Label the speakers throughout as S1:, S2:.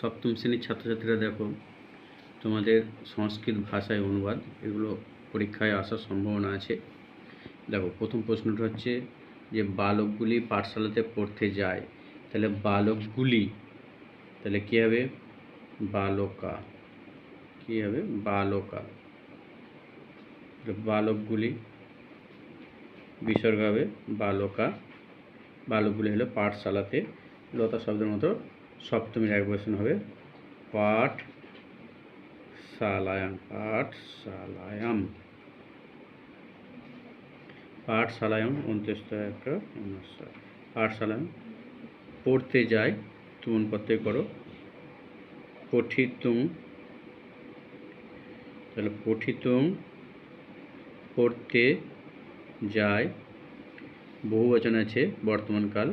S1: সপ্তম শ্রেণির ছাত্রছাত্রীরা দেখো, তোমাদের সংস্কৃত ভাষায় অনুবাদ, এগুলো পরীক্ষায় আসার সম্ভাবনা আছে। দেখো, প্রথম প্রশ্নটা হচ্ছে যে বালকগুলি পাঠশালাতে পড়তে যায়, তাহলে বালকগুলি, তাহলে কী হবে? বালকা। কী হবে? বালকা। বালকগুলি, বিসর্গ হবে বালকা। বালকগুলি হলো পাঠশালাতে লতা শব্দের মতো সপ্তমীর এক বচন হবে। পাঠ সালায়াম শালায়াম পাঠশালায়াম পাঠশালায়াম অন্ত্যেষ্ট একটা অনুস্বার পাঠশালায়াম পড়তে যায় তুমন প্রত্যয় করো। পঠিতুম, তাহলে পঠিতুম, পড়তে যায় বহু বচন আছে বর্তমানকাল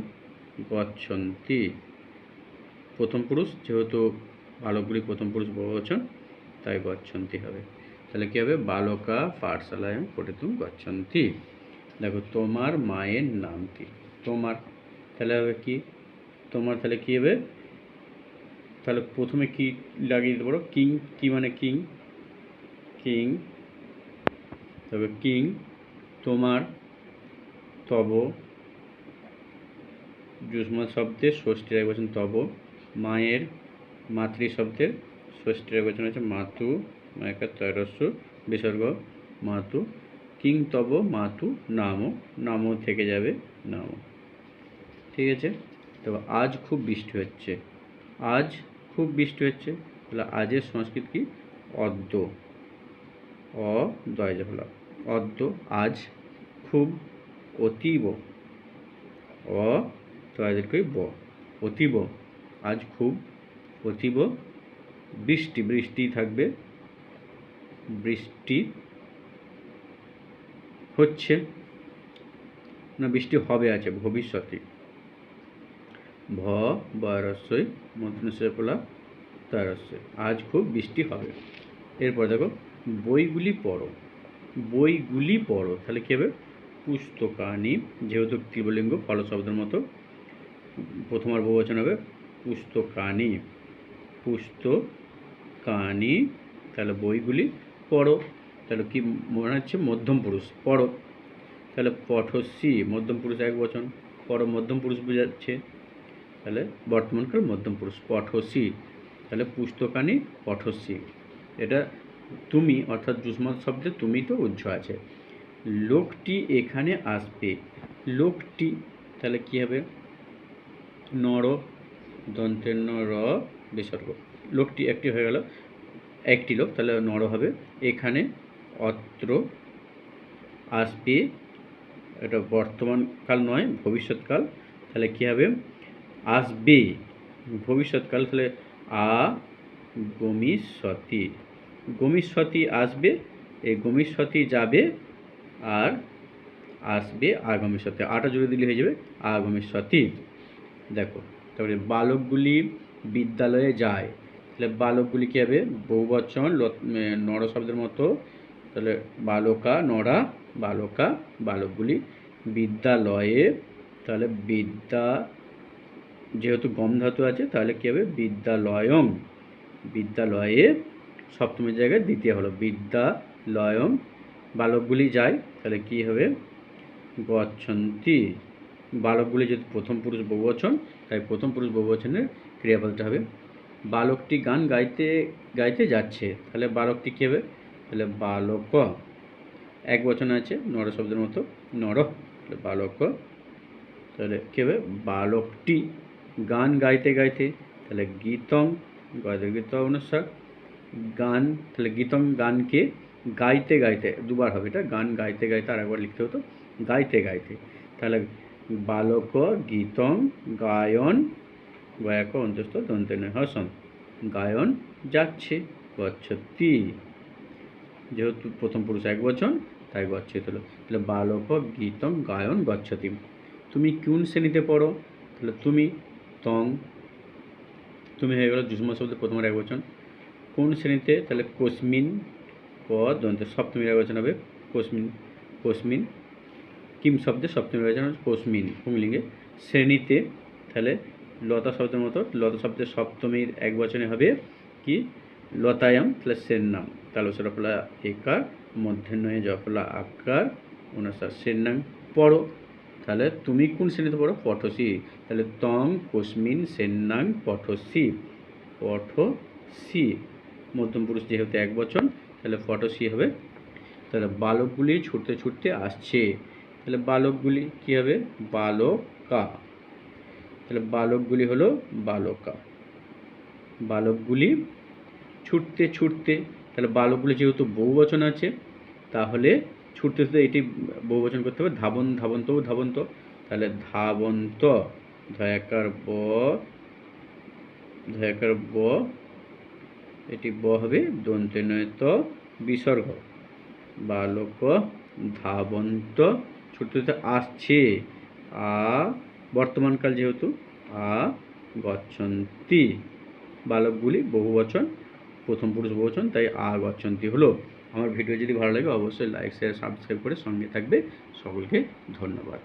S1: গচ্ছন্তি। প্রথম পুরুষ, যেহেতু বালকগুলি প্রথম পুরুষ বহুবচন তাই গচ্ছন্তি হবে। তাহলে কী হবে? বালকা পাঠশালায় পঠিতুম গচ্ছন্তি। দেখো, তোমার মায়ের নাম কি? তোমার, তাহলে হবে কি? তোমার তাহলে কী হবে? তাহলে প্রথমে কি লাগিয়ে দিতে পারো? কিং, কি মানে কিং? কিং, তবে কিং, তোমার, তব যুষ্মৎ শব্দের ষষ্ঠীর এক বচন তব মায়ের মাতৃ শব্দের ষষ্ঠীর বচন হচ্ছে মাতু মায়কা তৈরস্য বিসর্গ, মাতু, কিং তব মাতু নামও নামও থেকে যাবে নামও ঠিক আছে? তবে আজ খুব বৃষ্টি হচ্ছে। আজ খুব বৃষ্টি হচ্ছে। তাহলে আজের সংস্কৃত কি? অদ্য। অ দয় হলো অদ্য, আজ খুব অতীব। অ কই ব। অতীব। আজ খুব অতীব বৃষ্টি বৃষ্টি থাকবে। বৃষ্টি হচ্ছে না, বৃষ্টি হবে আছে ভবিষ্যতে। ভ বয়রস্যই মধ্যনস্যই পোলা তয়রস্যই আজ খুব বৃষ্টি হবে। এরপর দেখো, বইগুলি পড়ো। বইগুলি পড়ো। তাহলে কী হবে? পুস্তকানি, যেহেতু ত্রিবলিঙ্গ ফল শব্দের মতো প্রথমার বহুবচন হবে। পুস্তকানি পুস্তকানি, তাহলে বইগুলি পড়ো। তাহলে কি মনে হচ্ছে? মধ্যম পুরুষ, পড়ো। তাহলে পঠসি মধ্যম পুরুষ এক বচন, পড়ো, মধ্যম পুরুষ বোঝাচ্ছে। তাহলে বর্তমানকাল মধ্যম পুরুষ পঠসি তাহলে পুস্তকানি পঠসি এটা তুমি, অর্থাৎ যুষ্মৎ শব্দে তুমি তো উজ্জ আছে। লোকটি এখানে আসবে। লোকটি, তাহলে কী হবে? নর দন্তের নর বিসর্গ। লোকটি একটি হয়ে গেল। একটি লোক, তাহলে নর হবে। এখানে অত্র আসবে। এটা বর্তমানকাল নয় ভবিষ্যৎকাল তাহলে কী হবে? আসবে। ভবিষ্যৎকাল তাহলে আ গমিষ্যতি। গমিষ্যতি আসবে এই গমিষ্যতি যাবে আর আসবে আগমিষ্যতি আটা জুড়ে দিলে হয়ে যাবে আগমিষ্যতি দেখো তারপরে বালকগুলি বিদ্যালয়ে যায়। তাহলে বালকগুলি কী হবে? বহুবচন নর শব্দের মতো। তাহলে বালকা, নরা, বালকা, বালকগুলি বিদ্যালয়ে। তাহলে বিদ্যা, যেহেতু গম ধাতু আছে, তাহলে কী হবে? বিদ্যালয়ং বিদ্যালয়ে সপ্তমের জায়গায় দ্বিতীয় হলো। বিদ্যালয়ং বালকগুলি যায়। তাহলে কি হবে? গচ্ছন্তি। বালকগুলি যেহেতু প্রথম পুরুষ বহুবচন, তাই প্রথম পুরুষ বহুবচনের ক্রিয়াপদটা হবে। বালকটি গান গাইতে গাইতে যাচ্ছে, তাহলে বালকটি কী হবে? তাহলে বালক এক বচন আছে, নর শব্দের মতো, নর, তাহলে বালক, তাহলে কী হবে? বালকটি গান গাইতে গাইতে, তাহলে গীতং গয়ের গীত অনুসার গান, তাহলে গীতং গানকে গাইতে গাইতে, দুবার হবে এটা, গান গাইতে গাইতে আর একবার লিখতে হতো, গাইতে গাইতে, তাহলে বালক গীতং গায়ন গয়াক অন্তস্থ দন্তেন হসন গায়ন যাচ্ছে গচ্ছতি যেহেতু প্রথম পুরুষ এক বচন তাই গচ্ছিত হলো তাহলে বালক গীতং গায়ন গচ্ছতি তুমি কোন শ্রেণীতে পড়ো তাহলে তুমি তং তুমি হয়ে গেলো যুষ্ম শব্দের প্রথমের এক বচন কোন শ্রেণীতে তাহলে কোসমিন ক দন্ত সপ্তমীর এক বচন হবে কোসমিন কোসমিন কিম শব্দে সপ্তমীর বচন হবে কোসমিন পুংলিঙ্গে শ্রেণীতে। তাহলে লতা শব্দের মতো, লতা শব্দের সপ্তমীর এক বচনে হবে কি? লতায়াম প্লাস সের নাম। তাহলে সরফলা একার মধ্যে জফলা আকার অনুসার সের নাম পড়ো। তাহলে তুমি কোন শ্রেণীতে পড়ো? পঠসি। তাহলে তং কোসমিন সেন্নাং পঠসি। পঠসি। মধ্যম পুরুষ যেহেতু এক বচন, তাহলে ফটোসি হবে। তাহলে বালকগুলি ছুটতে ছুটতে আসছে। তাহলে বালকগুলি কী হবে? বালকা। তাহলে বালকগুলি হলো বালকা। বালকগুলি ছুটতে ছুটতে, তাহলে বালকগুলি যেহেতু বহুবচন আছে, তাহলে ছুটতে ছুটতে এটি বহুবচন করতে হবে। ধাবন, ধাবন্ত ধাবন্ত। তাহলে ধাবন্ত ধয়াকার ব ধয়াকার ব, এটি ব হবে দন্তে নয় তো বিসর্গ। বালক, ধাবন্ত ছুটতে আসছে। আ, বর্তমানকাল যেহেতু, আ, গচ্ছন্তি। বালকগুলি বহুবচন প্রথম পুরুষ বহুবচন তাই আ গচ্ছন্তি হলো। আমার ভিডিও যদি ভালো লাগে, অবশ্যই লাইক শেয়ার সাবস্ক্রাইব করে সঙ্গে থাকবে। সকলকে ধন্যবাদ।